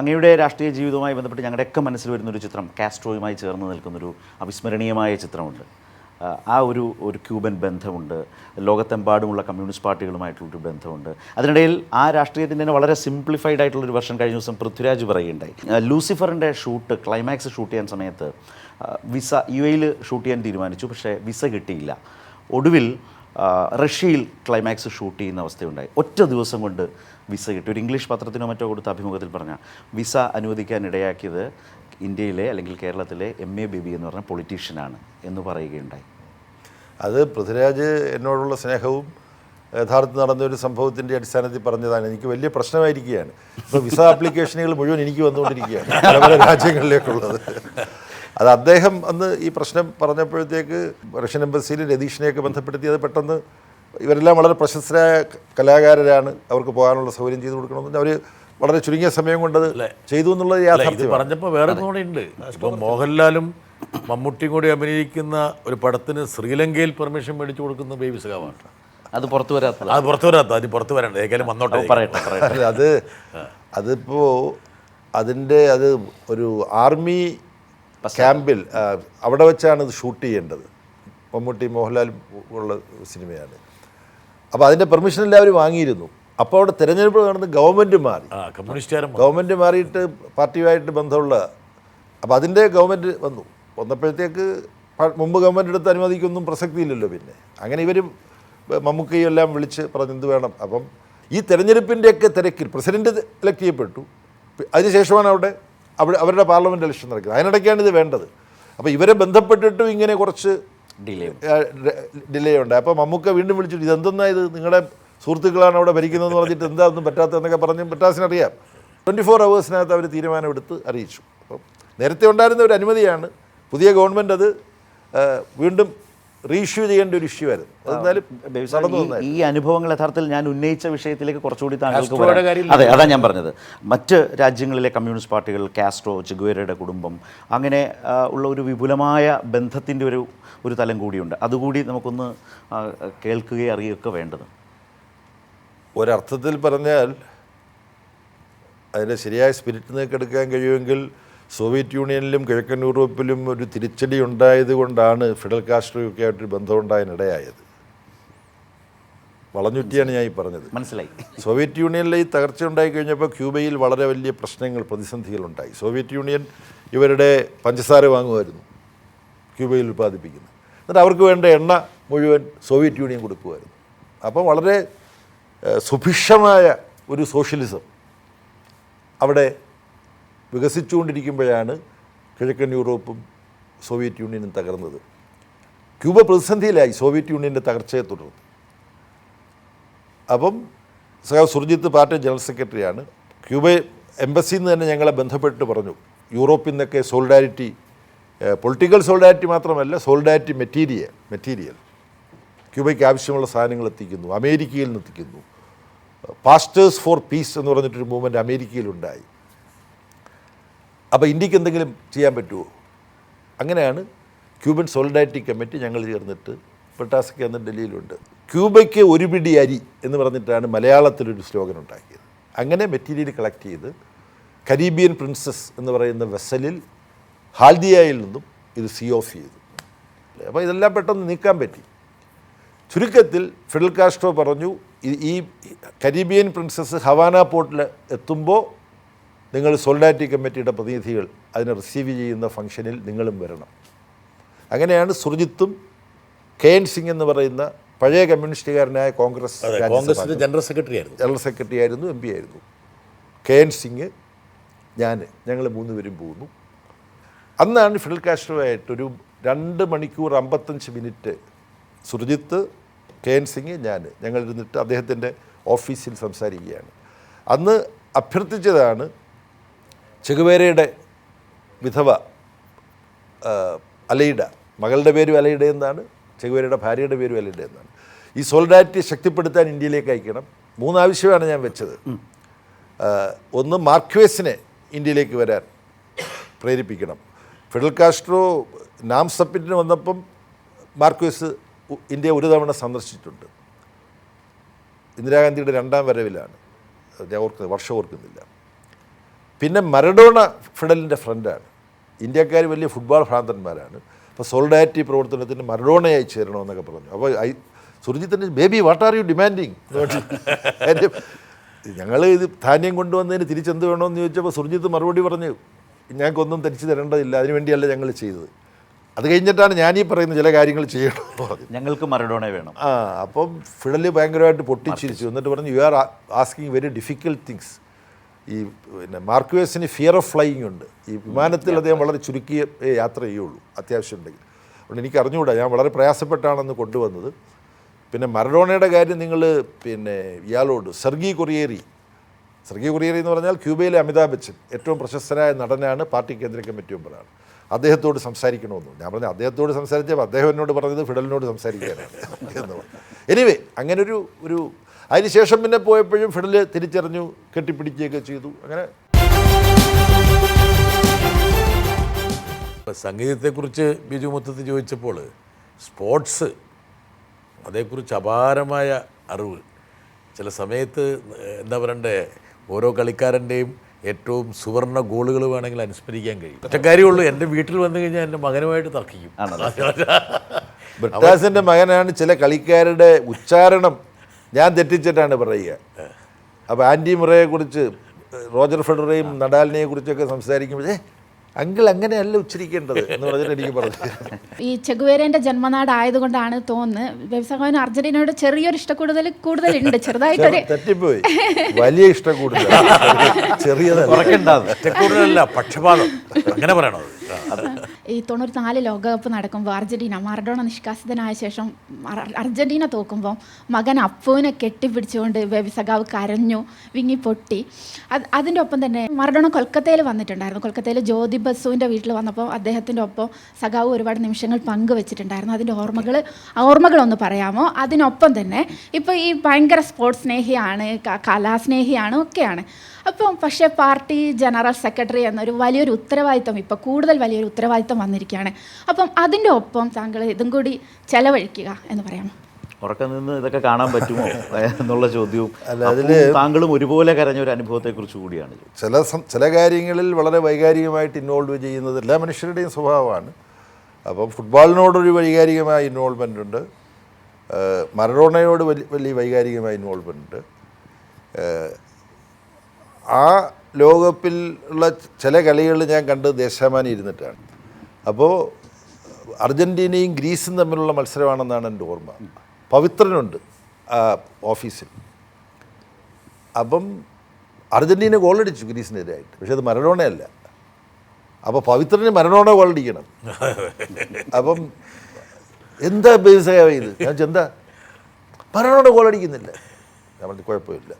അങ്ങയുടെ രാഷ്ട്രീയ ജീവിതവുമായി ബന്ധപ്പെട്ട് ഞങ്ങളുടെയൊക്കെ മനസ്സിൽ വരുന്നൊരു ചിത്രം കാസ്ട്രോയുമായി ചേർന്ന് നിൽക്കുന്നൊരു അവിസ്മരണീയമായ ചിത്രമുണ്ട്. ആ, ഒരു ഒരു ക്യൂബൻ ബന്ധമുണ്ട്. ലോകത്തെമ്പാടുമുള്ള കമ്മ്യൂണിസ്റ്റ് പാർട്ടികളുമായിട്ടുള്ളൊരു ബന്ധമുണ്ട്. അതിനിടയിൽ ആ രാഷ്ട്രീയത്തിന്റെ തന്നെ വളരെ സിംപ്ലിഫൈഡ് ആയിട്ടുള്ളൊരു വെർഷൻ കഴിഞ്ഞ ദിവസം പൃഥ്വിരാജ് പറയുകയുണ്ടായി. ലൂസിഫറിന്റെ ഷൂട്ട് ക്ലൈമാക്സ് ഷൂട്ട് ചെയ്യാൻ സമയത്ത് വിസ യു എയിൽ ഷൂട്ട് ചെയ്യാൻ തീരുമാനിച്ചു. പക്ഷേ വിസ കിട്ടിയില്ല. ഒടുവിൽ റഷ്യയിൽ ക്ലൈമാക്സ് ഷൂട്ട് ചെയ്യുന്ന അവസ്ഥയുണ്ടായി. ഒറ്റ ദിവസം കൊണ്ട് വിസ കിട്ടി. ഒരു ഇംഗ്ലീഷ് പത്രത്തിനോ മറ്റോ കൊടുത്ത അഭിമുഖത്തിൽ പറഞ്ഞ വിസ അനുവദിക്കാൻ ഇടയാക്കിയത് ഇന്ത്യയിലെ അല്ലെങ്കിൽ കേരളത്തിലെ എം എ ബേബി എന്ന് പറഞ്ഞ പൊളിറ്റീഷ്യനാണ് എന്ന് പറയുകയുണ്ടായി. അത് പൃഥ്വിരാജ് എന്നോടുള്ള സ്നേഹവും യഥാർത്ഥത്തിൽ നടന്ന ഒരു സംഭവത്തിന്റെ അടിസ്ഥാനത്തിൽ പറഞ്ഞതാണ്. എനിക്ക് വലിയ പ്രശ്നമായിരിക്കുകയാണ്. ഇപ്പോൾ വിസ ആപ്ലിക്കേഷനുകൾ മുഴുവൻ എനിക്ക് വന്നുകൊണ്ടിരിക്കുകയാണ്. പല പല രാജ്യങ്ങളിലേക്കുള്ളത്. അത് അദ്ദേഹം അന്ന് ഈ പ്രശ്നം പറഞ്ഞപ്പോഴത്തേക്ക് റഷ്യൻ എംബസിയിൽ രതീഷിനെയൊക്കെ ബന്ധപ്പെടുത്തി അത് പെട്ടെന്ന് ഇവരെല്ലാം വളരെ പ്രശസ്തരായ കലാകാരരാണ്. അവർക്ക് പോകാനുള്ള സൗകര്യം ചെയ്തു കൊടുക്കണമെന്ന്. അവർ വളരെ ചുരുങ്ങിയ സമയം കൊണ്ടത് ചെയ്തു എന്നുള്ളത് യാഥാർത്ഥ്യം ഇത് പറഞ്ഞപ്പോൾ വേറെ കൂടെ ഉണ്ട് ഇപ്പം മോഹൻലാലും മമ്മൂട്ടിയും കൂടി അഭിനയിക്കുന്ന ഒരു പടത്തിന് ശ്രീലങ്കയിൽ പെർമിഷൻ മേടിച്ചു കൊടുക്കുന്ന ബേബി സഖാവാണ് അത് പുറത്തു വരാത്ത അത് പുറത്തു വരാത്ത അത് പുറത്തു വരണ്ട. ഏതായാലും വന്നോട്ടെ പറയട്ടെ പറയട്ടെ. അത് അതിപ്പോൾ അതിന്റെ അത് ഒരു ആർമി ക്യാമ്പിൽ അവിടെ വെച്ചാണ് ഇത് ഷൂട്ട് ചെയ്യേണ്ടത്. മമ്മൂട്ടി മോഹൻലാൽ ഉള്ള സിനിമയാണ്. അപ്പോൾ അതിന്റെ പെർമിഷൻ എല്ലാവരും വാങ്ങിയിരുന്നു. അപ്പോൾ അവിടെ തിരഞ്ഞെടുപ്പ് നടന്ന് ഗവൺമെന്റ് മാറി. ഗവൺമെന്റ് മാറിയിട്ട് പാർട്ടിയുമായിട്ട് ബന്ധമുള്ള അപ്പോൾ അതിന്റെ ഗവൺമെന്റ് വന്നു. വന്നപ്പോഴത്തേക്ക് മുമ്പ് ഗവൺമെന്റ് എടുത്ത് അനുമതിക്കൊന്നും പ്രസക്തിയില്ലല്ലോ പിന്നെ. അങ്ങനെ ഇവർ മമ്മൂക്കയും എല്ലാം വിളിച്ച് പറഞ്ഞു എന്ത് വേണം. അപ്പം ഈ തെരഞ്ഞെടുപ്പിന്റെയൊക്കെ തിരക്കിൽ പ്രസിഡന്റ് ഇലക്ട് ചെയ്യപ്പെട്ടു. അതിനുശേഷമാണ് അവിടെ അവിടെ അവരുടെ പാർലമെന്റ് ഇലക്ഷൻ നടക്കുന്നത്. അതിനിടയ്ക്കാണ് ഇത് വേണ്ടത്. അപ്പോൾ ഇവരെ ബന്ധപ്പെട്ടിട്ടും ഇങ്ങനെ കുറച്ച് ഡിലേ ഡിലേ ഉണ്ട്. അപ്പോൾ മമ്മൂക്ക വീണ്ടും വിളിച്ചിട്ട് ഇതെന്തെന്നാ ഇത്? നിങ്ങളുടെ സുഹൃത്തുക്കളാണ് അവിടെ ഭരിക്കുന്നതെന്ന് പറഞ്ഞിട്ട് എന്താ ഒന്നും പറ്റാത്തതെന്നൊക്കെ പറഞ്ഞ് പറ്റാസിനറിയാം ട്വന്റി ഫോർ അവേഴ്സിനകത്ത് അവർ തീരുമാനമെടുത്ത് അറിയിച്ചു. അപ്പം നേരത്തെ ഉണ്ടായിരുന്ന ഒരു അനുമതിയാണ്. പുതിയ ഗവൺമെന്റ് അത് വീണ്ടും റീഇഷ്യൂ ചെയ്യേണ്ട ഒരു ഇഷ്യൂ ആയിരുന്നു. അതെന്തായാലും ഈ- അനുഭവങ്ങൾ യഥാർത്ഥത്തിൽ ഞാൻ ഉന്നയിച്ച വിഷയത്തിലേക്ക് കുറച്ചുകൂടി താങ്കൾക്ക് അതെ അതാ ഞാൻ പറഞ്ഞത്. മറ്റ് രാജ്യങ്ങളിലെ കമ്മ്യൂണിസ്റ്റ് പാർട്ടികൾ കാസ്ട്രോ ചെഗുവേരയുടെ കുടുംബം അങ്ങനെ ഉള്ള ഒരു വിപുലമായ ബന്ധത്തിന്റെ ഒരു ഒരു തലം കൂടിയുണ്ട്. അതുകൂടി നമുക്കൊന്ന് കേൾക്കുകയും അറിയുകയൊക്കെ വേണ്ടത്. ഒരർത്ഥത്തിൽ പറഞ്ഞാൽ അതിന്റെ ശരിയായ സ്പിരിറ്റ് നിങ്ങൾക്ക് എടുക്കാൻ കഴിയുമെങ്കിൽ സോവിയറ്റ് യൂണിയനിലും കിഴക്കൻ യൂറോപ്പിലും ഒരു തിരിച്ചടി ഉണ്ടായത് കൊണ്ടാണ് ഫിഡൽ കാസ്ട്രോയൊക്കെ ആയിട്ടൊരു ബന്ധമുണ്ടായതിനിടയായത്. വളഞ്ഞുറ്റിയാണ് ഞാൻ ഈ പറഞ്ഞത്. മനസ്സിലായി. സോവിയറ്റ് യൂണിയനിലെ ഈ തകർച്ച ഉണ്ടായി കഴിഞ്ഞപ്പോൾ ക്യൂബയിൽ വളരെ വലിയ പ്രശ്നങ്ങൾ പ്രതിസന്ധികളുണ്ടായി സോവിയറ്റ് യൂണിയൻ ഇവരുടെ പഞ്ചസാര വാങ്ങുമായിരുന്നു ക്യൂബയിൽ ഉൽപ്പാദിപ്പിക്കുന്നത്. എന്നിട്ട് അവർക്ക് വേണ്ട എണ്ണ മുഴുവൻ സോവിയറ്റ് യൂണിയൻ കൊടുക്കുമായിരുന്നു. അപ്പോൾ വളരെ സുഭിക്ഷമായ ഒരു സോഷ്യലിസം അവിടെ വികസിച്ചുകൊണ്ടിരിക്കുമ്പോഴാണ് കിഴക്കൻ യൂറോപ്പും സോവിയറ്റ് യൂണിയനും തകർന്നത്. ക്യൂബ പ്രതിസന്ധിയിലായി സോവിയറ്റ് യൂണിയന്റെ തകർച്ചയെ തുടർന്ന്. അപ്പം സഖാവ് സുർജിത്ത് പാർട്ടി ജനറൽ സെക്രട്ടറിയാണ്. ക്യൂബ എംബസിയിൽ നിന്ന് തന്നെ ഞങ്ങളെ ബന്ധപ്പെട്ട് പറഞ്ഞു യൂറോപ്പിൽ നിന്നൊക്കെ സോളിഡാരിറ്റി പൊളിറ്റിക്കൽ സോളിഡാരിറ്റി മാത്രമല്ല സോളിഡാരിറ്റി മെറ്റീരിയൽ മെറ്റീരിയൽ. ക്യൂബയ്ക്ക് ആവശ്യമുള്ള സാധനങ്ങൾ എത്തിക്കുന്നു അമേരിക്കയിൽ നിന്ന് എത്തിക്കുന്നു. പാസ്റ്റേഴ്സ് ഫോർ പീസ് എന്ന് പറഞ്ഞിട്ടൊരു മൂവ്മെന്റ് അമേരിക്കയിലുണ്ടായി. അപ്പോൾ ഇന്ത്യയ്ക്ക് എന്തെങ്കിലും ചെയ്യാൻ പറ്റുമോ അങ്ങനെയാണ് ക്യൂബൻ സോളിഡാരിറ്റി കമ്മിറ്റി ഞങ്ങൾ ചേർന്നിട്ട് പെട്ടാസയ്ക്ക് അന്ന് ഡൽഹിയിലുണ്ട്. ക്യൂബയ്ക്ക് ഒരു പിടി അരി എന്ന് പറഞ്ഞിട്ടാണ് മലയാളത്തിലൊരു സ്ലോഗൻ ഉണ്ടാക്കിയത്. അങ്ങനെ മെറ്റീരിയൽ കളക്ട് ചെയ്ത് കരീബിയൻ പ്രിൻസസ് എന്ന് പറയുന്ന വെസലിൽ ഹാൽദിയയിൽ നിന്നും ഇത് സി ഓഫ് ചെയ്തു. അപ്പോൾ ഇതെല്ലാം പെട്ടെന്ന് നീക്കാൻ പറ്റി. ചുരുക്കത്തിൽ ഫിഡൽ കാസ്ട്രോ പറഞ്ഞു ഈ കരീബിയൻ പ്രിൻസസ് ഹവാന പോർട്ടിൽ എത്തുമ്പോൾ നിങ്ങൾ സോൾഡാറ്റി കമ്മിറ്റിയുടെ പ്രതിനിധികൾ അതിനെ റിസീവ് ചെയ്യുന്ന ഫംഗ്ഷനിൽ നിങ്ങളും വരണം. അങ്ങനെയാണ് സുർജിത്തും കെ എൻ സിംഗ് എന്ന് പറയുന്ന പഴയ കമ്മ്യൂണിസ്റ്റുകാരനായ കോൺഗ്രസ് കോൺഗ്രസിന്റെ ജനറൽ സെക്രട്ടറി ആയിരുന്നു. ജനറൽ സെക്രട്ടറി ആയിരുന്നു എം പി ആയിരുന്നു. കെ എൻ സിംഗ് ഞാൻ ഞങ്ങൾ മൂന്ന് പേരും പോകുന്നു. അന്നാണ് ഫിഡൽ കാസ്ട്രോയായിട്ടൊരു രണ്ട് മണിക്കൂർ അമ്പത്തഞ്ച് minute Surjit K N Singh ഞാൻ ഞങ്ങളിരുന്നിട്ട് അദ്ദേഹത്തിന്റെ ഓഫീസിൽ സംസാരിക്കുകയാണ്. അന്ന് അഭ്യർത്ഥിച്ചതാണ് ചെകുവേരയുടെ വിധവ അലയിട മകളുടെ പേരും അലയിട എന്നാണ് ചെകുവേരയുടെ ഭാര്യയുടെ പേരും അലയിട എന്നാണ്. ഈ സോളിഡാരിറ്റി ശക്തിപ്പെടുത്താൻ ഇന്ത്യയിലേക്ക് അയക്കണം. മൂന്നാവശ്യമാണ് ഞാൻ വെച്ചത്. ഒന്ന് മാർക്വേസിനെ ഇന്ത്യയിലേക്ക് വരാൻ പ്രേരിപ്പിക്കണം. ഫിഡൽ കാസ്ട്രോ നാം സപ്പിറ്റിന് വന്നപ്പം മാർക്വേസ് ഇന്ത്യ ഒരു തവണ സന്ദർശിച്ചിട്ടുണ്ട്. ഇന്ദിരാഗാന്ധിയുടെ രണ്ടാം വരവിലാണ്. ഞാൻ ഓർക്കുന്നത് വർഷം ഓർക്കുന്നില്ല. പിന്നെ മരഡോണ ഫിഡലിന്റെ ഫ്രണ്ടാണ്. ഇന്ത്യക്കാർ വലിയ ഫുട്ബോൾ ഭ്രാന്തന്മാരാണ്. അപ്പോൾ സോളിഡാരിറ്റി പ്രവർത്തനത്തിന് മരഡോണയായി ചേരണമെന്നൊക്കെ പറഞ്ഞു. അപ്പോൾ ഐ സുർജിത്തിന് Baby what are you demanding എന്റെ ഞങ്ങൾ ഇത് ധാന്യം കൊണ്ടുവന്നതിന് തിരിച്ചെന്ത് വേണമെന്ന് ചോദിച്ചപ്പോൾ സുർജിത്ത് മറുപടി പറഞ്ഞു ഞങ്ങൾക്കൊന്നും തിരിച്ചു തരേണ്ടതില്ല. അതിനുവേണ്ടിയല്ല ഞങ്ങൾ ചെയ്തത്. അത് കഴിഞ്ഞിട്ടാണ് ഞാനീ പറയുന്ന ചില കാര്യങ്ങൾ ചെയ്യണമെന്ന് പറഞ്ഞു. ഞങ്ങൾക്ക് മരഡോണ വേണം. ആ അപ്പം ഫിഡൽ ഭയങ്കരമായിട്ട് പൊട്ടിച്ചിരിച്ചു. എന്നിട്ട് പറഞ്ഞു you are asking very difficult things ഈ പിന്നെ മാർക്വേസിന് ഫിയർ ഓഫ് ഫ്ലൈയിങ് ഉണ്ട്. ഈ വിമാനത്തിൽ അദ്ദേഹം വളരെ ചുരുക്കിയ യാത്ര ചെയ്യുള്ളൂ അത്യാവശ്യം ഉണ്ടെങ്കിൽ. അതുകൊണ്ട് എനിക്ക് അറിഞ്ഞുകൂടാ ഞാൻ വളരെ പ്രയാസപ്പെട്ടാണെന്ന് കൊണ്ടുവന്നത്. പിന്നെ മരഡോണയുടെ കാര്യം നിങ്ങൾ പിന്നെ ഇയാളോട് സെർഗി കൊറിയേരി. സെർഗി കൊറിയേരി എന്ന് പറഞ്ഞാൽ ക്യൂബയിലെ അമിതാഭ് ബച്ചൻ ഏറ്റവും പ്രശസ്തനായ നടനാണ് പാർട്ടി കേന്ദ്ര കമ്മിറ്റി മെമ്പറാണ്. അദ്ദേഹത്തോട് സംസാരിക്കണമെന്നു. ഞാൻ പറഞ്ഞു അദ്ദേഹത്തോട് സംസാരിച്ചപ്പോൾ അദ്ദേഹം എന്നോട് പറഞ്ഞത് ഫിഡലിനോട് സംസാരിക്കാനാണ്. എന്ന് പറഞ്ഞു. എനിവേ അങ്ങനൊരു ഒരു ഒരു അതിനുശേഷം പിന്നെ പോയപ്പോഴും ഫിഡൽ തിരിച്ചറിഞ്ഞു കെട്ടിപ്പിടിക്കുകയൊക്കെ ചെയ്തു. അങ്ങനെ സംഗീതത്തെക്കുറിച്ച് ബിജു മൊത്തത്തിൽ ചോദിച്ചപ്പോൾ സ്പോർട്സ് അതേക്കുറിച്ച് അപാരമായ അറിവ്. ചില സമയത്ത് എന്താ പറയണ്ടേ ഓരോ കളിക്കാരന്റെയും ഏറ്റവും സുവർണ ഗോളുകൾ വേണമെങ്കിൽ അനുസ്മരിക്കാൻ കഴിയും. ഒറ്റ കാര്യമുള്ളൂ എന്റെ വീട്ടിൽ വന്നു കഴിഞ്ഞാൽ എന്റെ മകനുമായിട്ട് തർക്കിക്കും. ബ്രിട്ടാസിന്റെ മകനാണ് ചില കളിക്കാരുടെ ഉച്ചാരണം. ഞാൻ തെറ്റിച്ചിട്ടാണ് പറയുക. അപ്പോൾ ആന്റി മുറയെക്കുറിച്ച് റോജർ ഫെഡറേയും നഡാലിനെ കുറിച്ചൊക്കെ സംസാരിക്കുമ്പോഴേ അങ്കിൾ അങ്ങനെയല്ല ഉച്ചരിക്കേണ്ടത് എന്ന് പറഞ്ഞിട്ട് എനിക്ക് പറഞ്ഞു. ഈ ചെഗുവേരേന്റെ ജന്മനാടായതുകൊണ്ടാണ് തോന്നുന്നത്. വ്യവസായം അർജന്റീനയോട് ചെറിയൊരു ഇഷ്ടക്കൂടുതൽ കൂടുതലുണ്ട് ചെറുതായിട്ടൊരു തെറ്റിപ്പോയി. വലിയ ഇഷ്ടം കൂടുതൽ ചെറിയതല്ല പക്ഷപാതം. അങ്ങനെ പറയണത്. ഈ തൊണ്ണൂറ്റിനാല് ലോകകപ്പ് നടക്കുമ്പോൾ അർജന്റീന മറഡോണ നിഷ്കാസിതനായ ശേഷം അർജന്റീന തോക്കുമ്പോൾ മകൻ അപ്പുവിനെ കെട്ടിപ്പിടിച്ചുകൊണ്ട് വ്യവസകാവ് കരഞ്ഞു വിങ്ങി പൊട്ടി. അത് അതിന്റെ ഒപ്പം തന്നെ മറഡോണ കൊൽക്കത്തയിൽ വന്നിട്ടുണ്ടായിരുന്നു. കൊൽക്കത്തയിൽ ജ്യോതി ബസുവിന്റെ വീട്ടിൽ വന്നപ്പോൾ അദ്ദേഹത്തിന്റെ ഒപ്പം സഖാവ് ഒരുപാട് നിമിഷങ്ങൾ പങ്കുവെച്ചിട്ടുണ്ടായിരുന്നു. അതിന്റെ ഓർമ്മകൾ ഓർമ്മകളൊന്ന് പറയാമോ? അതിനൊപ്പം തന്നെ ഇപ്പോൾ ഈ ഭയങ്കര സ്പോർട്സ് സ്നേഹിയാണ് കലാസ്നേഹിയാണ് ഒക്കെയാണ്. അപ്പം പക്ഷേ പാർട്ടി ജനറൽ സെക്രട്ടറി എന്നൊരു വലിയൊരു ഉത്തരവാദിത്തം ഇപ്പോൾ കൂടുതൽ വലിയൊരു ഉത്തരവാദിത്തം വന്നിരിക്കുകയാണ്. അപ്പം അതിന്റെ ഒപ്പം താങ്കൾ ഇതും കൂടി ചെലവഴിക്കുക എന്ന് പറയാമോ ഉറക്കം നിന്ന് ഇതൊക്കെ കാണാൻ പറ്റുമോ? എന്നുള്ള ചോദ്യവും. അല്ല, അപ്പുവും താങ്കളും ഒരുപോലെ കരഞ്ഞ ഒരു അനുഭവത്തെക്കുറിച്ച് കൂടിയാണ് ചില ചില കാര്യങ്ങളിൽ വളരെ വൈകാരികമായിട്ട് ഇൻവോൾവ് ചെയ്യുന്നത് എല്ലാ മനുഷ്യരുടെയും സ്വഭാവമാണ്. അപ്പം ഫുട്ബോളിനോടൊരു വൈകാരികമായ ഇൻവോൾവ്മെന്റ് ഉണ്ട്. മറഡോണയോട് വലിയ വലിയ വൈകാരികമായ ഇൻവോൾവ്മെന്റ് ഉണ്ട്. ആ ലോകകപ്പിൽ ഉള്ള ചില കളികൾ ഞാൻ കണ്ട് ദേശാമാനി ഇരുന്നിട്ടാണ്. അപ്പോൾ അർജന്റീനയും ഗ്രീസും തമ്മിലുള്ള മത്സരമാണെന്നാണ് എന്റെ ഓർമ്മ. പവിത്രനുണ്ട് ഓഫീസിൽ. അപ്പം അർജന്റീന ഗോളടിച്ചു ഗ്രീസിനെതിരായിട്ട്. പക്ഷേ അത് മരണോണയല്ല അപ്പോൾ പവിത്രന് മരണോണ ഗോളടിക്കണം. അപ്പം എന്താ ബേസായത് ഞാൻ എന്താ? മരണോണ ഗോളടിക്കുന്നില്ല. പറഞ്ഞു കുഴപ്പമില്ല.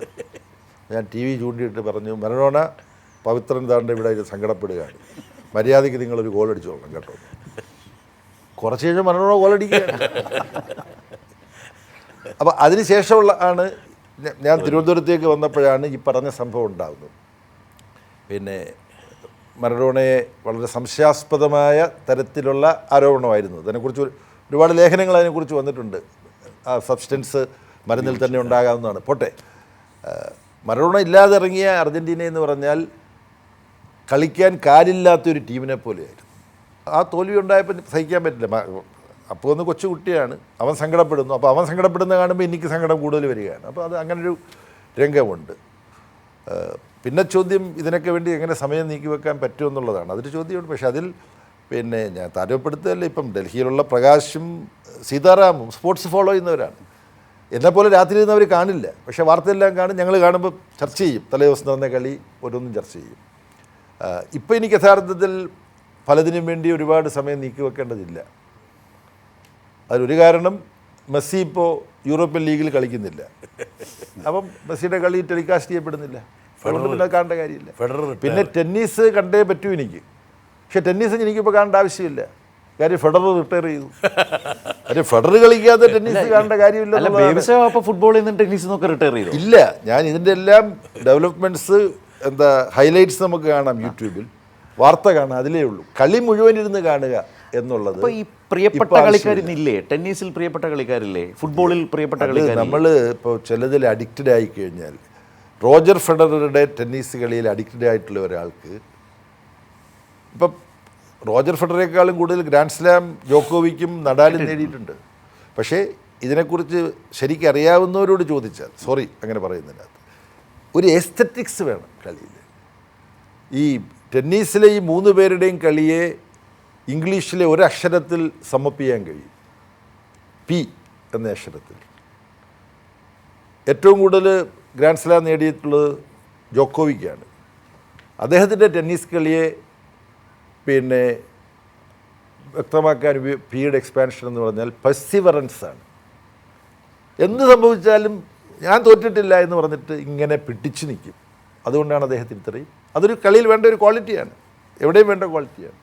ഞാൻ ടി വി ചൂണ്ടിയിട്ട് പറഞ്ഞു മരണോണ പവിത്രൻ താണ്ട് ഇവിടെ ഇത് സങ്കടപ്പെടുകയാണ്. മര്യാദയ്ക്ക് നിങ്ങളൊരു ഗോൾ അടിച്ചോളണം കേട്ടോ. കുറച്ച് കഴിഞ്ഞ് മരണോണ ഗോളടിക്കുകയാണ് അപ്പോൾ അതിനുശേഷമുള്ള ആണ് ഞാൻ തിരുവനന്തപുരത്തേക്ക് വന്നപ്പോഴാണ് ഈ പറഞ്ഞ സംഭവം ഉണ്ടാകുന്നത് പിന്നെ മറഡോണയെ വളരെ സംശയാസ്പദമായ തരത്തിലുള്ള ആരോപണമായിരുന്നു. അതിനെക്കുറിച്ച് ഒരുപാട് ലേഖനങ്ങൾ അതിനെക്കുറിച്ച് വന്നിട്ടുണ്ട്. ആ സബ്സ്റ്റൻസ് മരുന്നിൽ തന്നെ ഉണ്ടാകാവുന്നതാണ്. പോട്ടെ. മറഡോണ ഇല്ലാതെ ഇറങ്ങിയ അർജന്റീന എന്ന് പറഞ്ഞാൽ കളിക്കാൻ കാലില്ലാത്തൊരു ടീമിനെ പോലെയായിരുന്നു. ആ തോൽവി ഉണ്ടായപ്പോൾ സഹിക്കാൻ പറ്റില്ല. അപ്പോൾ ഒന്ന് കൊച്ചുകുട്ടിയാണ് അവൻ സങ്കടപ്പെടുന്നു. അപ്പോൾ അവൻ സങ്കടപ്പെടുന്ന കാണുമ്പോൾ എനിക്ക് സങ്കടം കൂടുതൽ വരികയാണ്. അപ്പോൾ അത് അങ്ങനൊരു രംഗമുണ്ട്. പിന്നെ ചോദ്യം ഇതിനൊക്കെ വേണ്ടി എങ്ങനെ സമയം നീക്കി വെക്കാൻ പറ്റുമെന്നുള്ളതാണ് അതൊരു ചോദ്യമുണ്ട് പക്ഷേ അതിൽ പിന്നെ ഞാൻ താരപ്പെടുത്തുകയല്ല ഇപ്പം ഡൽഹിയിലുള്ള പ്രകാശും സീതാറാമും സ്പോർട്സ് ഫോളോ ചെയ്യുന്നവരാണ്. എന്നെപ്പോലെ രാത്രി അവർ കാണില്ല. പക്ഷേ വാർത്തയെല്ലാം കാണും. ഞങ്ങൾ കാണുമ്പോൾ ചർച്ച ചെയ്യും. തലേദിവസം നടന്ന കളി ഓരോന്നും ചർച്ച ചെയ്യും. ഇപ്പോൾ എനിക്ക് യഥാർത്ഥത്തിൽ പലതിനും വേണ്ടി ഒരുപാട് സമയം നീക്കി വെക്കേണ്ടതില്ല. അതിലൊരു കാരണം മെസ്സി ഇപ്പോൾ യൂറോപ്യൻ ലീഗിൽ കളിക്കുന്നില്ല. അപ്പം മെസ്സിയുടെ കളി ടെലികാസ്റ്റ് ചെയ്യപ്പെടുന്നില്ല. പിന്നെ കാണേണ്ട കാര്യമില്ല. ഫെഡറൽ പിന്നെ ടെന്നീസ് കണ്ടേ പറ്റൂ എനിക്ക്. പക്ഷേ ടെന്നീസ് എനിക്കിപ്പോൾ കാണേണ്ട ആവശ്യമില്ല. കാര്യം ഫെഡറർ റിട്ടയർ ചെയ്തു. കാര്യം ഫെഡറർ കളിക്കാതെ ടെന്നീസ് കാണേണ്ട കാര്യമില്ല ഫുട്ബോളിൽ നിന്ന് ടെന്നീസ് നോക്കി റിട്ടയർ ചെയ്തു? ഇല്ല ഞാൻ ഇതിന്റെ എല്ലാം ഡെവലപ്മെന്റ്സ് എന്താ ഹൈലൈറ്റ്സ് നമുക്ക് കാണാം യൂട്യൂബിൽ. വാർത്ത കാണാം അതിലേ ഉള്ളൂ. കളി മുഴുവൻ ഇരുന്ന് കാണുക എന്നുള്ളത് ഈ പ്രിയപ്പെട്ട കളിക്കാരില്ലേ. ടെന്നീസിൽ പ്രിയപ്പെട്ട കളിക്കാരില്ലേ? ഫുട്ബോളിൽ പ്രിയപ്പെട്ട അത് കളിക്കാർ നമ്മൾ ഇപ്പോൾ ചിലതിൽ അഡിക്റ്റഡ് ആയി കഴിഞ്ഞാൽ റോജർ ഫെഡററുടെ ടെന്നീസ് കളിയിൽ അഡിക്റ്റഡ് ആയിട്ടുള്ള ഒരാൾക്ക് ഇപ്പം റോജർ ഫെഡറേക്കാളും കൂടുതൽ ഗ്രാൻഡ് സ്ലാം ജോക്കോവിക്കും നഡാലും നേടിയിട്ടുണ്ട്. പക്ഷേ ഇതിനെക്കുറിച്ച് ശരിക്കും അറിയാവുന്നവരോട് ചോദിച്ചാൽ സോറി അങ്ങനെ പറയുന്നില്ല ഒരു എസ്തറ്റിക്സ് വേണം കളിയിൽ. ഈ ടെന്നീസിലെ ഈ മൂന്ന് പേരുടെയും കളിയെ ഇംഗ്ലീഷിലെ ഒരക്ഷരത്തിൽ സമപ്പിക്കാൻ കഴിയും. പി എന്ന അക്ഷരത്തിൽ. ഏറ്റവും കൂടുതൽ ഗ്രാൻഡ് സ്ലാം നേടിയിട്ടുള്ളത് ജോക്കോവിക്കാണ്. അദ്ദേഹത്തിന്റെ ടെന്നീസ് കളിയെ പിന്നെ വ്യക്തമാക്കാൻ പിയുടെ എക്സ്പാൻഷൻ എന്ന് പറഞ്ഞാൽ പെർസിവറൻസ് ആണ്. എന്ത് സംഭവിച്ചാലും ഞാൻ തോറ്റിട്ടില്ല എന്ന് പറഞ്ഞിട്ട് ഇങ്ങനെ പിടിച്ചു നിൽക്കും. അതുകൊണ്ടാണ് അദ്ദേഹത്തിന് ഇത്രയും. അതൊരു കളിയിൽ വേണ്ട ഒരു ക്വാളിറ്റിയാണ് എവിടെയും വേണ്ട ക്വാളിറ്റിയാണ്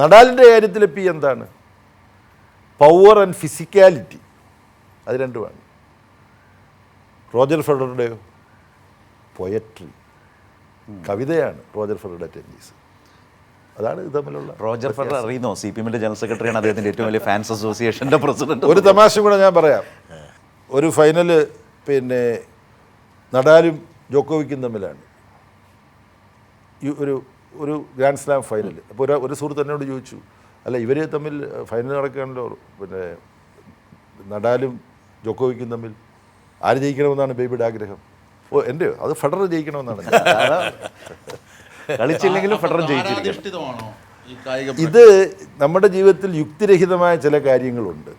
നടാലിന്റെ കാര്യത്തിൽ പി എന്താണ്? പവർ ആൻഡ് ഫിസിക്കാലിറ്റി അത് രണ്ടുമാണ്. റോജർ ഫെഡറുടെയോ പൊയട്രി കവിതയാണ് റോജർ ഫെഡറുടെ ടെന്നീസ് അതാണ് ഇത് തമ്മിലുള്ള റോജർ ഫെഡർ അറിയുന്നോ? സി പി എമ്മിന്റെ ജനറൽ സെക്രട്ടറിയാണ് അദ്ദേഹത്തിന്റെ ഏറ്റവും വലിയ ഫാൻസ് അസോസിയേഷന്റെ പ്രസിഡന്റ്. ഒരു തമാശ കൂടെ ഞാൻ പറയാം. ഒരു ഫൈനൽ പിന്നെ നടാലും ജോക്കോവിക്കും തമ്മിലാണ്. ഈ ഒരു ഒരു ഗ്രാൻഡ് സ്ലാം ഫൈനൽ അപ്പോൾ ഒരു ഒരു സുഹൃത്ത് എന്നോട് ചോദിച്ചു അല്ല ഇവർ തമ്മിൽ ഫൈനൽ നടക്കുകയാണല്ലോ പിന്നെ നടാലും ജോക്കോവിക്കും തമ്മിൽ ആര് ജയിക്കണമെന്നാണ് ബേബിയുടെ ആഗ്രഹം? ഓ എന്റെയോ അത് ഫെഡറർ ജയിക്കണമെന്നാണ്. കളിച്ചില്ലെങ്കിലും ഫെഡറർ ജയിച്ചിരിക്കും. ഇത് നമ്മുടെ ജീവിതത്തിൽ യുക്തിരഹിതമായ ചില കാര്യങ്ങളുണ്ട്.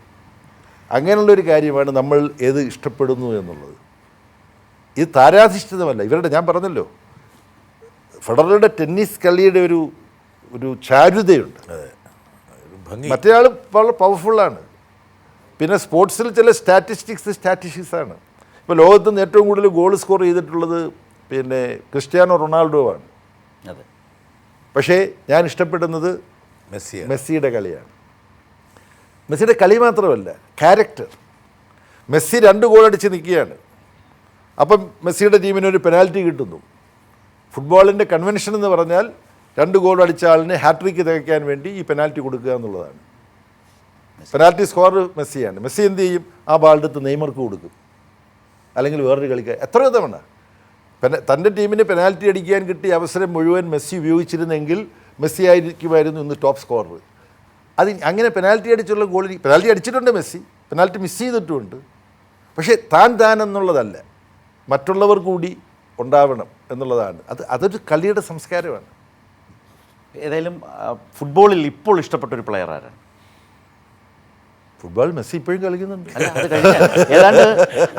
അങ്ങനെയുള്ളൊരു കാര്യമാണ് നമ്മൾ ഏത് ഇഷ്ടപ്പെടുന്നു എന്നുള്ളത്. ഇത് താരാധിഷ്ഠിതമല്ല. ഇവരുടെ ഞാൻ പറഞ്ഞല്ലോ. ഫെഡററുടെ ടെന്നീസ് കളിയുടെ ഒരു ഒരു ചാരുതയുണ്ട്. ഒരു ഭംഗി. മറ്റേയാൾ വളരെ പവർഫുള്ളാണ് പിന്നെ സ്പോർട്സിൽ ചില സ്റ്റാറ്റിസ്റ്റിക്സ് സ്റ്റാറ്റിസ്റ്റിക്സ് ആണ്. ഇപ്പോൾ ലോകത്ത് നിന്ന് ഏറ്റവും കൂടുതൽ ഗോൾ സ്കോർ ചെയ്തിട്ടുള്ളത് പിന്നെ ക്രിസ്ത്യാനോ റൊണാൾഡോ ആണ്. പക്ഷേ ഞാൻ ഇഷ്ടപ്പെടുന്നത് മെസ്സി മെസ്സിയുടെ കളിയാണ്. മെസ്സിയുടെ കളി മാത്രമല്ല ക്യാരക്ടർ മെസ്സി രണ്ട് ഗോൾ അടിച്ച് നിൽക്കുകയാണ്. അപ്പം മെസ്സിയുടെ ടീമിന് ഒരു പെനാൽറ്റി കിട്ടുന്നു. ഫുട്ബോളിന്റെ കൺവെൻഷൻ എന്ന് പറഞ്ഞാൽ രണ്ട് ഗോൾ അടിച്ച ആളിന് ഹാട്രിക്ക് തികയ്ക്കാൻ വേണ്ടി ഈ പെനാൽറ്റി കൊടുക്കുക എന്നുള്ളതാണ്. Penalty score മെസ്സിയാണ്. മെസ്സി എന്ത് ചെയ്യും? ആ ബാളെടുത്ത് നെയ്മർക്ക് കൊടുക്കും. അല്ലെങ്കിൽ വേറൊരു കളിക്കാർ എത്രയോ തവണ തന്റെ ടീമിന് പെനാൽറ്റി അടിക്കാൻ കിട്ടിയ അവസരം മുഴുവൻ മെസ്സി ഉപയോഗിച്ചിരുന്നെങ്കിൽ മെസ്സി ആയിരിക്കുമായിരുന്നു ഇന്ന് ടോപ്പ് സ്കോറർ. അത് അങ്ങനെ പെനാൽറ്റി അടിച്ചുള്ള ഗോൾ പെനാൽറ്റി അടിച്ചിട്ടുണ്ട് മെസ്സി. പെനാൽറ്റി മിസ് ചെയ്തിട്ടുമുണ്ട്. പക്ഷേ താൻ താൻ എന്നുള്ളതല്ല. മറ്റുള്ളവർ കൂടി ഉണ്ടാവണം എന്നുള്ളതാണ്. അത് അതൊരു കളിയുടെ സംസ്കാരമാണ്. ഏതായാലും ഫുട്ബോളിൽ ഇപ്പോൾ ഇഷ്ടപ്പെട്ട ഒരു പ്ലെയർ ആരാണ്? ഫുട്ബോൾ മെസ്സി ഇപ്പോഴും കളിക്കുന്നുണ്ട്. അല്ല അത് കഴിഞ്ഞ ഏതാണ്ട്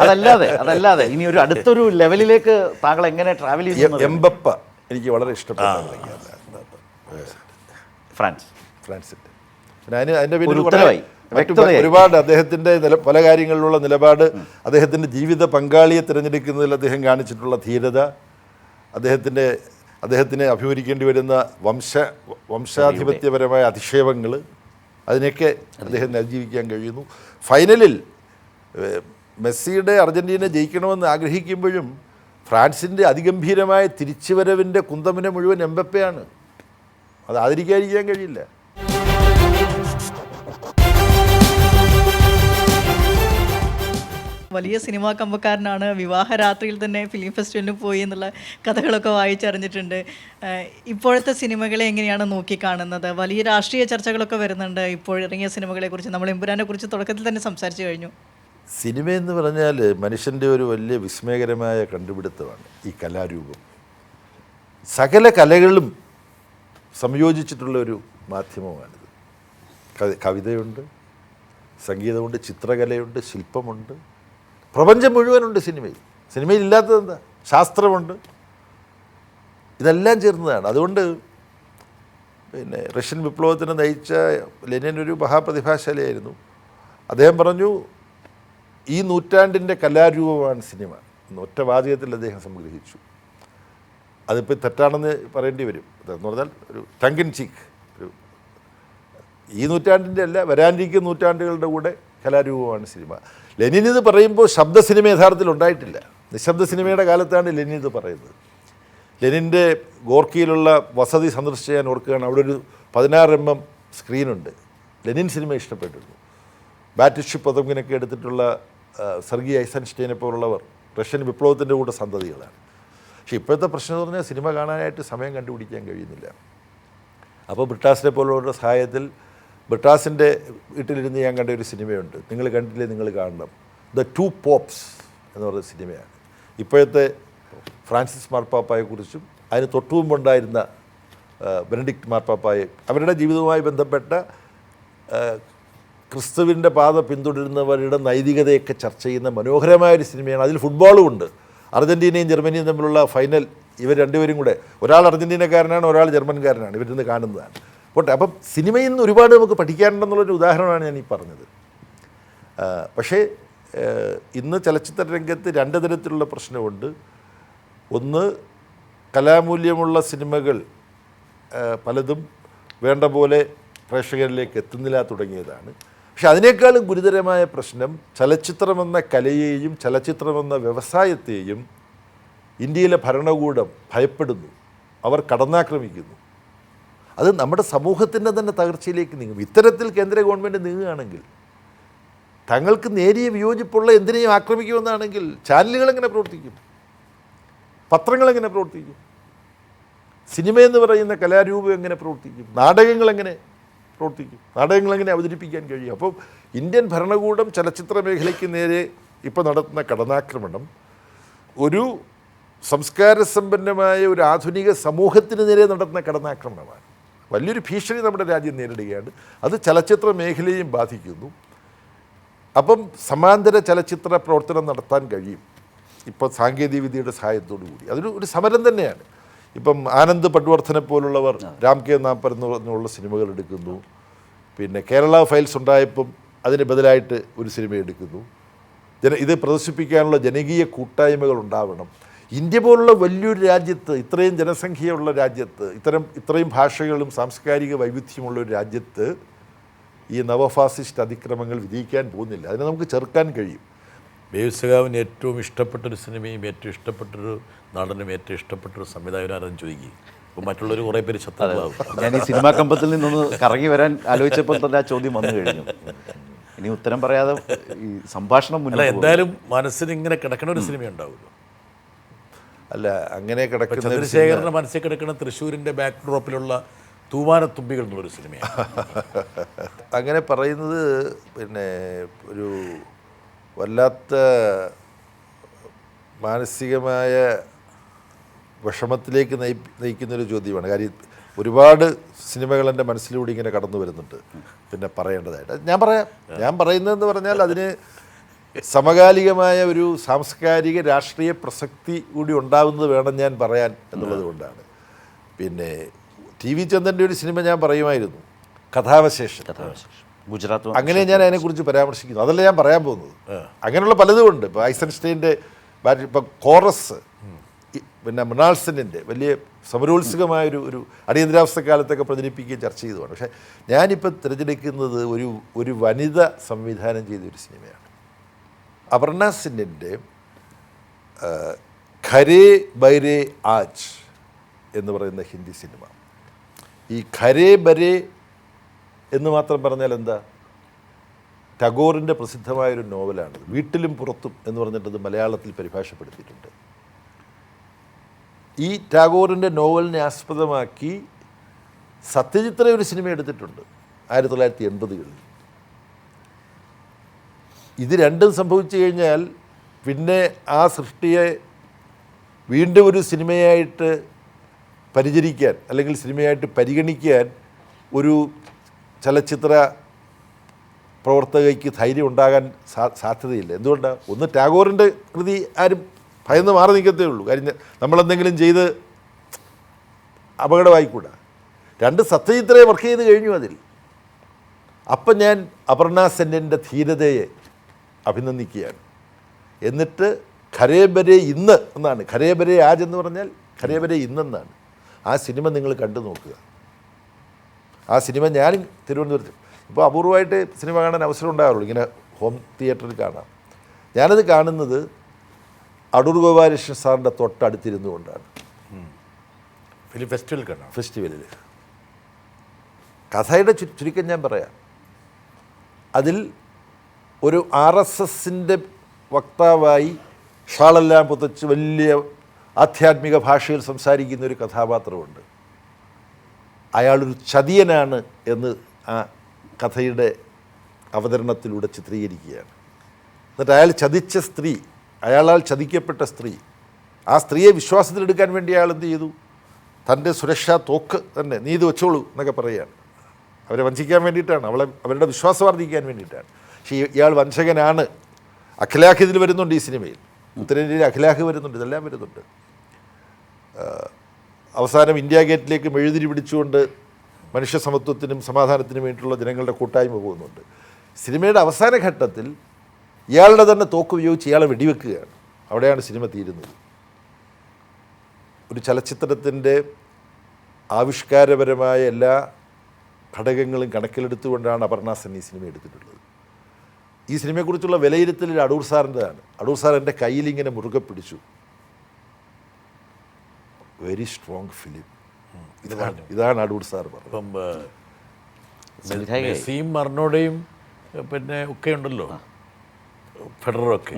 അതല്ലാതെ അതല്ലാതെ. ഇനി ഒരു അടുത്തൊരു ലെവലിലേക്ക് താങ്കൾ എങ്ങനെ ട്രാവൽ ചെയ്യുന്നത്? എംബപ്പ എനിക്ക് വളരെ ഇഷ്ടപ്പെട്ട. ഫ്രാൻസ്. ഫ്രാൻസിന്റെ പിന്നെ അതിന് അതിന്റെ പിന്നെ ഒരുപാട് അദ്ദേഹത്തിന്റെ നില പല കാര്യങ്ങളിലുള്ള നിലപാട് അദ്ദേഹത്തിന്റെ ജീവിത പങ്കാളിയെ തിരഞ്ഞെടുക്കുന്നതിൽ അദ്ദേഹം കാണിച്ചിട്ടുള്ള ധീരത അദ്ദേഹത്തിന്റെ അദ്ദേഹത്തിന് അഭിമുഖിക്കേണ്ടി വരുന്ന വംശ വംശാധിപത്യപരമായ അധിക്ഷേപങ്ങൾ അതിനെയൊക്കെ അദ്ദേഹം അതിജീവിക്കാൻ കഴിയുന്നു. ഫൈനലിൽ മെസ്സിയുടെ അർജന്റീന ജയിക്കണമെന്ന് ആഗ്രഹിക്കുമ്പോഴും ഫ്രാൻസിന്റെ അതിഗംഭീരമായ തിരിച്ചുവരവിന്റെ കുന്തമിനെ മുഴുവൻ എംബപ്പയാണ്. അത് ആദരിക്കാതിരിക്കാൻ കഴിയില്ല. വലിയ സിനിമാ കമ്പക്കാരനാണ്. വിവാഹ രാത്രിയിൽ തന്നെ ഫിലിം ഫെസ്റ്റിവലിന് പോയി എന്നുള്ള കഥകളൊക്കെ വായിച്ചറിഞ്ഞിട്ടുണ്ട്. ഇപ്പോഴത്തെ സിനിമകളെ എങ്ങനെയാണ് നോക്കിക്കാണുന്നത്? വലിയ രാഷ്ട്രീയ ചർച്ചകളൊക്കെ വരുന്നുണ്ട്. ഇപ്പോഴിറങ്ങിയ സിനിമകളെക്കുറിച്ച് നമ്മൾ എമ്പുരാനെ കുറിച്ച് തുടക്കത്തിൽ തന്നെ സംസാരിച്ചു കഴിഞ്ഞു. സിനിമ എന്ന് പറഞ്ഞാൽ മനുഷ്യന്റെ ഒരു വലിയ വിസ്മയകരമായ കണ്ടുപിടുത്തമാണ് ഈ കലാരൂപം. സകല കലകളും സംയോജിച്ചിട്ടുള്ള ഒരു മാധ്യമമാണിത്. കവിതയുണ്ട് സംഗീതമുണ്ട് ചിത്രകലയുണ്ട് ശില്പമുണ്ട്. പ്രപഞ്ചം മുഴുവനുണ്ട് സിനിമയിൽ. സിനിമയിൽ ഇല്ലാത്തത് എന്താ? ശാസ്ത്രമുണ്ട്. ഇതെല്ലാം ചേർന്നതാണ്. അതുകൊണ്ട് പിന്നെ റഷ്യൻ വിപ്ലവത്തിന് നയിച്ച ലെനിൻ ഒരു മഹാപ്രതിഭാശാലിയായിരുന്നു. അദ്ദേഹം പറഞ്ഞു ഈ നൂറ്റാണ്ടിന്റെ കലാരൂപമാണ് സിനിമ. ഒറ്റ വാചകത്തിൽ അദ്ദേഹം സംഗ്രഹിച്ചു. അതിപ്പോൾ തെറ്റാണെന്ന് പറയേണ്ടി വരും. അതെന്ന് പറഞ്ഞാൽ ഒരു ടങ്കൻ ചീക്ക്. ഒരു ഈ നൂറ്റാണ്ടിന്റെ അല്ല വരാനിരിക്കുന്ന നൂറ്റാണ്ടുകളുടെ കൂടെ കലാരൂപമാണ് സിനിമ. ലെനിൻ ഇത് പറയുമ്പോൾ ശബ്ദ സിനിമ യഥാർത്ഥത്തിൽ ഉണ്ടായിട്ടില്ല. നിശബ്ദ സിനിമയുടെ കാലത്താണ് ലെനിൻ ഇത് പറയുന്നത്. ലെനിന്റെ ഗോർക്കിയിലുള്ള വസതി സന്ദർശിച്ച് ഞാൻ ഓർക്കുകയാണ് അവിടെ ഒരു പതിനാറ് എം എം സ്ക്രീനുണ്ട്. ലെനിൻ സിനിമ ഇഷ്ടപ്പെട്ടിരുന്നു. ബാറ്റിഷ് പതങ്കിനൊക്കെ എടുത്തിട്ടുള്ള സർഗി ഐസൻസ്റ്റൈനെ പോലുള്ളവർ റഷ്യൻ വിപ്ലവത്തിന്റെ കൂടെ സന്തതികളാണ്. പക്ഷേ ഇപ്പോഴത്തെ പ്രശ്നം എന്ന് പറഞ്ഞാൽ സിനിമ കാണാനായിട്ട് സമയം കണ്ടുപിടിക്കാൻ കഴിയുന്നില്ല. അപ്പോൾ ബ്രിട്ടാസിനെ പോലുള്ളവരുടെ സഹായത്തിൽ ബ്രിട്ടാസിന്റെ വീട്ടിലിരുന്ന് ഞാൻ കണ്ട ഒരു സിനിമയുണ്ട്. നിങ്ങൾ കണ്ടില്ലേ? നിങ്ങൾ കാണണം. ദ ടു പോപ്സ് എന്ന് പറയുന്ന സിനിമയാണ്. ഇപ്പോഴത്തെ ഫ്രാൻസിസ് മാർപ്പാപ്പായെക്കുറിച്ചും അതിന് തൊട്ടു മുമ്പുണ്ടായിരുന്ന ബെനഡിക്റ്റ് ബെനഡിക്ട് മാർപ്പാപ്പായെ അവരുടെ ജീവിതവുമായി ബന്ധപ്പെട്ട ക്രിസ്തുവിന്റെ പാത പിന്തുടരുന്നവരുടെ നൈതികതയൊക്കെ ചർച്ച ചെയ്യുന്ന മനോഹരമായ ഒരു സിനിമയാണ്. അതിൽ ഫുട്ബോളും ഉണ്ട്. അർജന്റീനയും ജർമ്മനിയും തമ്മിലുള്ള ഫൈനൽ ഇവർ രണ്ടുപേരും കൂടെ. ഒരാൾ അർജന്റീനക്കാരനാണ് ഒരാൾ ജർമ്മൻകാരനാണ്. ഇവരിന്ന് കാണുന്നതാണ്. പോട്ടെ അപ്പം സിനിമയിൽ നിന്ന് ഒരുപാട് നമുക്ക് പഠിക്കാനുണ്ടെന്നുള്ളൊരു ഉദാഹരണമാണ് ഞാൻ ഈ പറഞ്ഞത്. പക്ഷേ ഇന്ന് ചലച്ചിത്ര രംഗത്ത് രണ്ട് തരത്തിലുള്ള പ്രശ്നമുണ്ട്. ഒന്ന് കലാമൂല്യമുള്ള സിനിമകൾ പലതും വേണ്ട പോലെ പ്രേക്ഷകരിലേക്ക് എത്തുന്നില്ല തുടങ്ങിയതാണ്. പക്ഷെ അതിനേക്കാളും ഗുരുതരമായ പ്രശ്നം ചലച്ചിത്രമെന്ന കലയെയും ചലച്ചിത്രമെന്ന വ്യവസായത്തെയും ഇന്ത്യയിലെ ഭരണകൂടം ഭയപ്പെടുന്നു. അവർ കടന്നാക്രമിക്കുന്നു. അത് നമ്മുടെ സമൂഹത്തിന്റെ തന്നെ തകർച്ചയിലേക്ക് നീങ്ങും. ഇത്തരത്തിൽ കേന്ദ്ര ഗവൺമെന്റ് നീങ്ങുകയാണെങ്കിൽ തങ്ങൾക്ക് നേരിയ വിയോജിപ്പുള്ള എന്തിനേയും ആക്രമിക്കുമെന്നാണെങ്കിൽ ചാനലുകൾ എങ്ങനെ പ്രവർത്തിക്കും? പത്രങ്ങൾ എങ്ങനെ പ്രവർത്തിക്കും? സിനിമ എന്ന് പറയുന്ന കലാരൂപം എങ്ങനെ പ്രവർത്തിക്കും? നാടകങ്ങൾ എങ്ങനെ പ്രവർത്തിക്കും? നാടകങ്ങൾ എങ്ങനെ അവതരിപ്പിക്കാൻ കഴിയും? അപ്പോൾ ഇന്ത്യൻ ഭരണകൂടം ചലച്ചിത്ര മേഖലയ്ക്ക് നേരെ ഇപ്പോൾ നടത്തുന്ന കടനാക്രമണം ഒരു സംസ്കാര സമ്പന്നമായ ഒരു ആധുനിക സമൂഹത്തിന് നേരെ നടത്തുന്ന കടന്നാക്രമണമാണ്. വലിയൊരു ഭീഷണി നമ്മുടെ രാജ്യം നേരിടുകയാണ്. അത് ചലച്ചിത്ര മേഖലയെയും ബാധിക്കുന്നു. അപ്പം സമാന്തര ചലച്ചിത്ര പ്രവർത്തനം നടത്താൻ കഴിയും. ഇപ്പോൾ സാങ്കേതികവിദ്യയുടെ സഹായത്തോടു കൂടി. അതൊരു ഒരു സമരം തന്നെയാണ്. ഇപ്പം ആനന്ദ് പട്വർദ്ധനെ പോലുള്ളവർ രാം കെ നാപ്പർ എന്ന് പറഞ്ഞുള്ള സിനിമകൾ എടുക്കുന്നു. പിന്നെ കേരള ഫയൽസ് ഉണ്ടായപ്പം അതിന് ബദലായിട്ട് ഒരു സിനിമ എടുക്കുന്നു. ജന ഇത് പ്രദർശിപ്പിക്കാനുള്ള ജനകീയ കൂട്ടായ്മകൾ ഉണ്ടാവണം. ഇന്ത്യ പോലുള്ള വലിയൊരു രാജ്യത്ത് ഇത്രയും ജനസംഖ്യയുള്ള രാജ്യത്ത് ഇത്തരം ഇത്രയും ഭാഷകളും സാംസ്കാരിക വൈവിധ്യമുള്ള ഒരു രാജ്യത്ത് ഈ നവഫാസിസ്റ്റ് അതിക്രമങ്ങൾ വിജയിക്കാൻ പോകുന്നില്ല. അതിനെ നമുക്ക് ചെറുക്കാൻ കഴിയും. ബേബിസഖാവിന് ഏറ്റവും ഇഷ്ടപ്പെട്ടൊരു സിനിമയും ഏറ്റവും ഇഷ്ടപ്പെട്ടൊരു നടനും ഏറ്റവും ഇഷ്ടപ്പെട്ടൊരു സംവിധായകനും ആരെന്ന് ചോദിക്കുക അപ്പോൾ മറ്റുള്ളവർ കുറേ പേര് ശത്രുക്കളാവും. ഞാൻ ഈ സിനിമാ കമ്പത്തിൽ നിന്നൊന്ന് കറങ്ങി വരാൻ ആലോചിച്ചപ്പോൾ തന്നെ ആ ചോദ്യം വന്നു കഴിഞ്ഞു. ഇനി ഉത്തരം പറയാതെ ഈ സംഭാഷണം അല്ല മുന്നോട്ട് പോകും. എന്തായാലും മനസ്സിന് ഇങ്ങനെ കിടക്കണ ഒരു സിനിമ ഉണ്ടാവുമല്ലോ അല്ല അങ്ങനെ കിടക്കുന്ന ചന്ദ്രശേഖരന്റെ മനസ്സിൽ കിടക്കുന്ന തൃശ്ശൂരിന്റെ ബാക്ക് ഡ്രോപ്പിലുള്ള തൂവാനത്തുമ്പികൾ എന്നുള്ളൊരു സിനിമയാണ്. അങ്ങനെ പറയുന്നത് പിന്നെ ഒരു വല്ലാത്ത മാനസികമായ വിഷമത്തിലേക്ക് നയി നയിക്കുന്നൊരു ചോദ്യമാണ്. കാര്യം ഒരുപാട് സിനിമകൾ എന്റെ മനസ്സിലൂടെ ഇങ്ങനെ കടന്നു വരുന്നുണ്ട് പിന്നെ പറയേണ്ടതായിട്ട്. ഞാൻ പറയാം. ഞാൻ പറയുന്നതെന്ന് പറഞ്ഞാൽ അതിന് സമകാലികമായ ഒരു സാംസ്കാരിക രാഷ്ട്രീയ പ്രസക്തി കൂടി ഉണ്ടാവുന്നത് വേണം ഞാൻ പറയാൻ എന്നുള്ളത് കൊണ്ടാണ്. പിന്നെ ടി വി ചന്ദ്രന്റെ ഒരു സിനിമ ഞാൻ പറയുമായിരുന്നു. കഥാവശേഷം. കഥാവശേഷം. ഗുജറാത്ത് അങ്ങനെ ഞാൻ അതിനെക്കുറിച്ച് പരാമർശിക്കുന്നു. അതല്ല ഞാൻ പറയാൻ പോകുന്നത്. അങ്ങനെയുള്ള പലതും ഉണ്ട് ഇപ്പോൾ ഐസൻസ്റ്റൈന്റെ ഇപ്പം കോറസ് പിന്നെ മൃണാൾസനിന്റെ വലിയ സമരോത്സുകമായൊരു ഒരു അടിയന്തരാവസ്ഥ കാലത്തൊക്കെ പ്രചരിപ്പിക്കുകയും ചർച്ച ചെയ്തതാണ്. പക്ഷേ ഞാനിപ്പോൾ തിരഞ്ഞെടുക്കുന്നത് ഒരു ഒരു വനിത സംവിധാനം ചെയ്ത ഒരു സിനിമയാണ്. അപർണ സെന്നിന്റെ ഖരേ ബൈരേ ആജ് എന്ന് പറയുന്ന ഹിന്ദി സിനിമ. ഈ ഖരേ ബരേ എന്ന് മാത്രം പറഞ്ഞാൽ എന്താ? ടാഗോറിന്റെ പ്രസിദ്ധമായൊരു നോവലാണ്. വീട്ടിലും പുറത്തും എന്ന് പറഞ്ഞിട്ടത് മലയാളത്തിൽ പരിഭാഷപ്പെടുത്തിയിട്ടുണ്ട്. ഈ ടാഗോറിന്റെ നോവലിനെ ആസ്പദമാക്കി സത്യജിത്ര ഒരു സിനിമ എടുത്തിട്ടുണ്ട്. ആയിരത്തി തൊള്ളായിരത്തി എൺപതുകളിൽ. ഇത് രണ്ടും സംഭവിച്ചു കഴിഞ്ഞാൽ പിന്നെ ആ സൃഷ്ടിയെ വീണ്ടും ഒരു സിനിമയായിട്ട് പരിചരിക്കാൻ അല്ലെങ്കിൽ സിനിമയായിട്ട് പരിഗണിക്കാൻ ഒരു ചലച്ചിത്ര പ്രവർത്തകയ്ക്ക് ധൈര്യം ഉണ്ടാകാൻ സാ സാധ്യതയില്ല. എന്തുകൊണ്ടാണ് ഒന്ന് ടാഗോറിന്റെ കൃതി ആരും ഭയന്ന് മാറി നിൽക്കത്തേ ഉള്ളൂ. കാര്യം നമ്മളെന്തെങ്കിലും ചെയ്ത് അപകടമായിക്കൂടാ. രണ്ട് സത്യജിത്രയെ വർക്ക് ചെയ്ത് കഴിഞ്ഞു അതിൽ. അപ്പം ഞാൻ അപർണ സെന്നിന്റെ ധീരതയെ അഭിനന്ദിക്കുകയാണ്. എന്നിട്ട് ഖരേബരെ ഇന്ന് എന്നാണ്. ഖരേബരെ ആജ് എന്ന് പറഞ്ഞാൽ ഖരേബരെ ഇന്നെന്നാണ്. ആ സിനിമ നിങ്ങൾ കണ്ടു നോക്കുക. ആ സിനിമ ഞാനും തിരുവനന്തപുരത്ത്. ഇപ്പോൾ അപൂർവമായിട്ട് സിനിമ കാണാൻ അവസരം ഉണ്ടാകാറുള്ളൂ. ഇങ്ങനെ ഹോം തിയേറ്ററിൽ കാണാം. ഞാനത് കാണുന്നത് അടൂർ ഗോപാലകൃഷ്ണൻ സാറിന്റെ തൊട്ടടുത്തിരുന്നു കൊണ്ടാണ്. ഫിലിം ഫെസ്റ്റിവൽ കാണാം ഫെസ്റ്റിവലിൽ. കഥയുടെ ചു- ചുരുക്കം ഞാൻ പറയാം. അതിൽ ഒരു ആർ എസ് എസിന്റെ വക്താവായി ഷാളെല്ലാം പുതച്ച് വലിയ ആധ്യാത്മിക ഭാഷയിൽ സംസാരിക്കുന്ന ഒരു കഥാപാത്രമുണ്ട്. അയാളൊരു ചതിയനാണ് എന്ന് ആ കഥയുടെ അവതരണത്തിലൂടെ ചിത്രീകരിക്കുകയാണ്. എന്നിട്ട് അയാൾ ചതിച്ച സ്ത്രീ അയാളാൽ ചതിക്കപ്പെട്ട സ്ത്രീ ആ സ്ത്രീയെ വിശ്വാസത്തിലെടുക്കാൻ വേണ്ടി അയാൾ എന്ത് ചെയ്തു? തന്റെ സുരക്ഷാ തോക്ക് തന്നെ നീ ഇത് വെച്ചോളൂ എന്നൊക്കെ പറയുകയാണ്. അവരെ വഞ്ചിക്കാൻ വേണ്ടിയിട്ടാണ് അവളെ അവരുടെ വിശ്വാസം വർദ്ധിക്കാൻ വേണ്ടിയിട്ടാണ്. പക്ഷേ ഇയാൾ വംശകനാണ് അഖിലാഖ് ഇതിൽ വരുന്നുണ്ട് ഈ സിനിമയിൽ. ഉത്തരേന്ത്യയിൽ അഖിലാഖ് വരുന്നുണ്ട് ഇതെല്ലാം വരുന്നുണ്ട്. അവസാനം ഇന്ത്യ ഗേറ്റിലേക്ക് മെഴുതിരി പിടിച്ചുകൊണ്ട് മനുഷ്യ സമത്വത്തിനും സമാധാനത്തിനും വേണ്ടിയിട്ടുള്ള ജനങ്ങളുടെ കൂട്ടായ്മ പോകുന്നുണ്ട്. സിനിമയുടെ അവസാന ഘട്ടത്തിൽ ഇയാളുടെ തന്നെ തോക്ക് ഉപയോഗിച്ച് ഇയാളെ വെടിവെക്കുകയാണ്. അവിടെയാണ് സിനിമ തീരുന്നത്. ഒരു ചലച്ചിത്രത്തിന്റെ ആവിഷ്കാരപരമായ എല്ലാ ഘടകങ്ങളും കണക്കിലെടുത്തുകൊണ്ടാണ് അപർണ ഈ സിനിമ എടുത്തിട്ടുള്ളത്. ഈ സിനിമയെക്കുറിച്ചുള്ള വിലയിരുത്തലിൽ അടൂർ സാറിന്റെതാണ്. അടൂർ സാർ എന്റെ കയ്യിൽ ഇങ്ങനെ മുറുകെ പിടിച്ചു. വെരി സ്ട്രോങ് ഫിലിം ഇതാണ് ഇതാണ്? അടൂർ സാർ പറഞ്ഞത്. മെസ്സിയും മർണോടെയും പിന്നെ ഒക്കെ. ഉണ്ടല്ലോ ഫെഡററൊക്കെ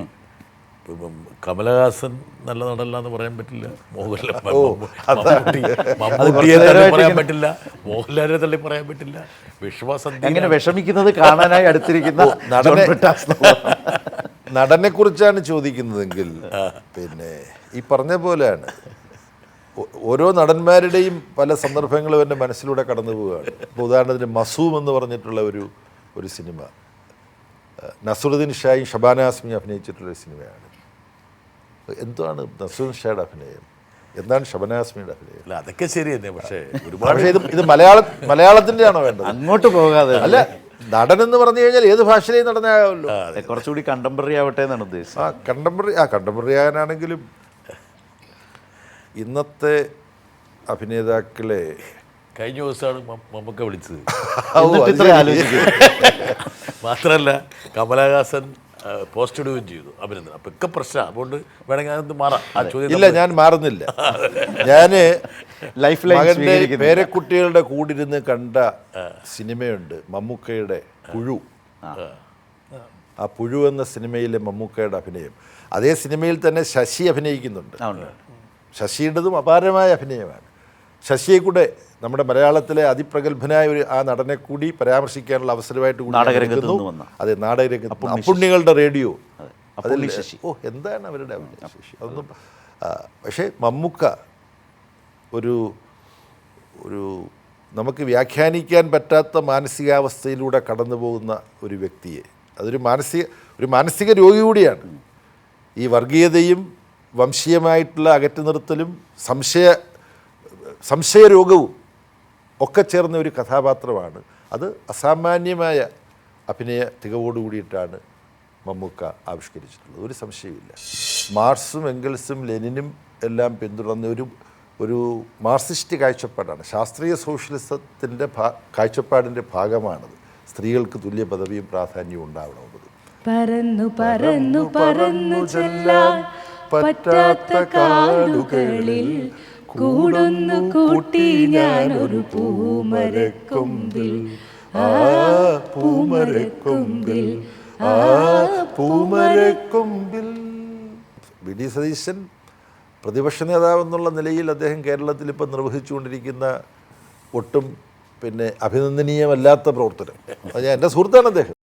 ഇപ്പം കമലഹാസൻ നല്ല നടല്ല എന്ന് പറയാൻ പറ്റില്ല. മോഹൻലാൽ മമ്മൂട്ടി മമ്മൂട്ടിയെ തള്ളി പറയാൻ പറ്റില്ല. മോഹൻലാലിനെ തള്ളി പറയാൻ പറ്റില്ല. വിശ്വാസം ഇങ്ങനെ വിഷമിക്കുന്നത് കാണാനായി അടുത്തിരിക്കുന്ന നടനെ- കുറിച്ചാണ് ചോദിക്കുന്നതെങ്കിൽ പിന്നെ ഈ പറഞ്ഞ പോലെയാണ്. ഓരോ നടന്മാരുടെയും പല സന്ദർഭങ്ങളും എന്റെ മനസ്സിലൂടെ കടന്നു പോവുകയാണ്. ഇപ്പോൾ ഉദാഹരണത്തിന് മസൂം എന്ന് പറഞ്ഞിട്ടുള്ള ഒരു ഒരു സിനിമ. നസറുദ്ദീൻ ഷായും ഷബാന ആസ്മി അഭിനയിച്ചിട്ടുള്ള ഒരു സിനിമയാണ്. എന്താണ് നസീർ ഷായുടെ അഭിനയം? എന്താണ് ശബനാസ്മിയുടെ അഭിനയം? അല്ല അതൊക്കെ ശരി തന്നെ പക്ഷേ ഒരുപാട് ഇത് ഇത് മലയാള മലയാളത്തിന്റെ ആണോ വേണ്ടത്? അങ്ങോട്ട് പോകാതെ അല്ല? നടൻ എന്ന് പറഞ്ഞു കഴിഞ്ഞാൽ ഏത് ഭാഷയിലെയും നടനാകാമല്ലോ അതെ, കുറച്ചുകൂടി കണ്ടംപററി ആവട്ടെ എന്നാണ് ഉദ്ദേശിച്ചത്. ആ കണ്ടംപററി ആ കണ്ടംപററി ആകാനാണെങ്കിലും ഇന്നത്തെ അഭിനേതാക്കളെ കഴിഞ്ഞ ദിവസമാണ് മമ്മക്ക വിളിച്ചത്. മാത്രമല്ല കമലഹാസൻ പോസ്റ്റ് ഇടുകയും ചെയ്തു. അഭിനന്ദൻ അപ്പൊ ഒക്കെ പ്രശ്നം. അതുകൊണ്ട് വേണമെങ്കിൽ മാറാം. ആ ചോദ്യം ഇല്ല ഞാൻ മാറുന്നില്ല. ഞാൻ ലൈഫ് സ്വീകരിക്കുന്നില്ല. പേരക്കുട്ടികളുടെ കൂടിരുന്ന് കണ്ട സിനിമയുണ്ട്. മമ്മൂക്കയുടെ പുഴു. ആ. പുഴു എന്ന സിനിമയിലെ മമ്മൂക്കയുടെ അഭിനയം. അതേ സിനിമയിൽ തന്നെ ശശി അഭിനയിക്കുന്നുണ്ട്. ശശിയുടേതും അപാരമായ അഭിനയമാണ്. ശശിയെ കൂടെ നമ്മുടെ മലയാളത്തിലെ അതിപ്രഗത്ഭനായ ഒരു ആ നടനെ കൂടി പരാമർശിക്കാനുള്ള അവസരമായിട്ട് നാടകരംഗത്ത്. അതെ നാടകരംഗത്ത് അപ്പുണ്ണി അപ്പുണ്ണികളുടെ റേഡിയോ. അതെ. അതിൽ ശശി. ഓ എന്താണ് അവരുടെ ശശി അതൊന്നും പക്ഷേ മമ്മുക്ക ഒരു ഒരു നമുക്ക് വ്യാഖ്യാനിക്കാൻ പറ്റാത്ത മാനസികാവസ്ഥയിലൂടെ കടന്നു പോകുന്ന ഒരു വ്യക്തിയെ. അതൊരു മാനസിക ഒരു മാനസിക രോഗി കൂടിയാണ്. ഈ വർഗീയതയും വംശീയമായിട്ടുള്ള അകറ്റി നിർത്തലും സംശയ സംശയരോഗവും ഒക്കെ ചേർന്ന ഒരു കഥാപാത്രമാണ്. അത് അസാമാന്യമായ അഭിനയ തികവോടുകൂടിയിട്ടാണ് മമ്മൂക്ക ആവിഷ്കരിച്ചിട്ടുള്ളത്. ഒരു സംശയമില്ല മാർസും എംഗൽസും ലെനിനും എല്ലാം പിന്തുടർന്ന ഒരു ഒരു മാർസിസ്റ്റ് കാഴ്ചപ്പാടാണ്. ശാസ്ത്രീയ സോഷ്യലിസത്തിന്റെ ഭാ കാഴ്ചപ്പാടിന്റെ ഭാഗമാണത്. സ്ത്രീകൾക്ക് തുല്യ പദവിയും പ്രാധാന്യവും ഉണ്ടാവണമെന്നത്. പറന്നു പറന്നു പറന്നു ചെല്ലാൻ പറ്റാത്ത കാടുകളിൽ കൂടൊന്നു കൂട്ടി ഞാൻ ഒരു പൂമരക്കൊമ്പിൽ. ആ പൂമരക്കൊമ്പിൽ. ആ പൂമരക്കൊമ്പിൽ. വി ഡി സതീശൻ പ്രതിപക്ഷ നേതാവ് എന്നുള്ള നിലയിൽ അദ്ദേഹം കേരളത്തിൽ ഇപ്പം നിർവഹിച്ചുകൊണ്ടിരിക്കുന്ന ഒട്ടും പിന്നെ അഭിനന്ദനീയമല്ലാത്ത പ്രവർത്തനം അത് എന്റെ സുഹൃത്താണ് അദ്ദേഹം.